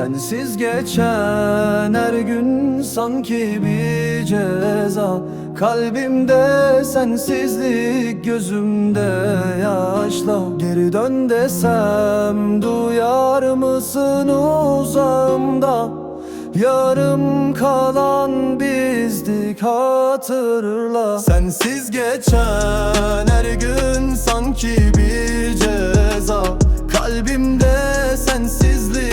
Sensiz geçen her gün sanki bir ceza. Kalbimde sensizlik gözümde yaşla. Geri dön desem duyar mısın uzağımda Yarım kalan bizdik hatırla. Sensiz geçen her gün sanki bir ceza. Kalbimde sensizlik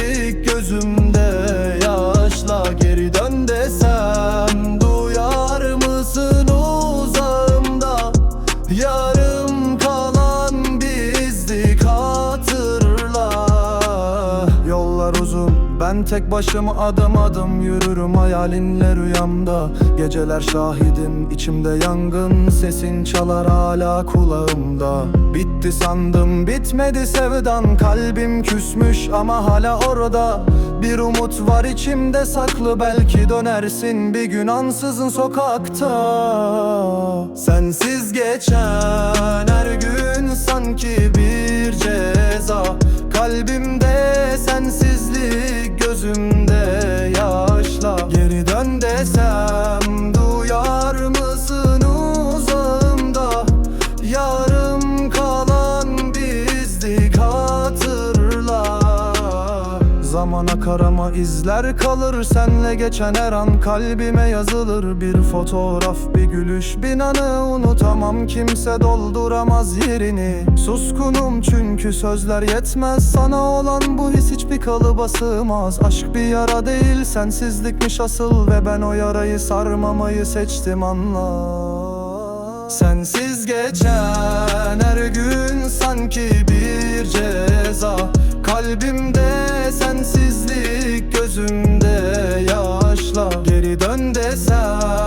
dön desem duyar mısın uzağımda? Yarım kalan bizdik hatırla Yollar uzun ben tek başıma adım adım yürürüm hayalinle rüyamda. Geceler şahidim içimde yangın sesin çalar hala kulağımda. Bitti sandım bitmedi sevdan kalbim küsmüş ama hala orada Bir umut var içimde saklı belki dönersin bir gün ansızın sokakta. Sensiz geçen her gün Zaman akar ama izler kalır Senle geçen her an. Kalbime yazılır Bir fotoğraf bir gülüş bir anı Unutamam. Kimse dolduramaz yerini. Suskunum çünkü sözler yetmez Sana olan. Bu his hiçbir kalıba sığmaz. Aşk bir yara değil sensizlikmiş asıl. Ve ben o yarayı sarmamayı seçtim anla. Sensiz geçen her gün sanki bir ceza. Kalbimde sensizlik gözümde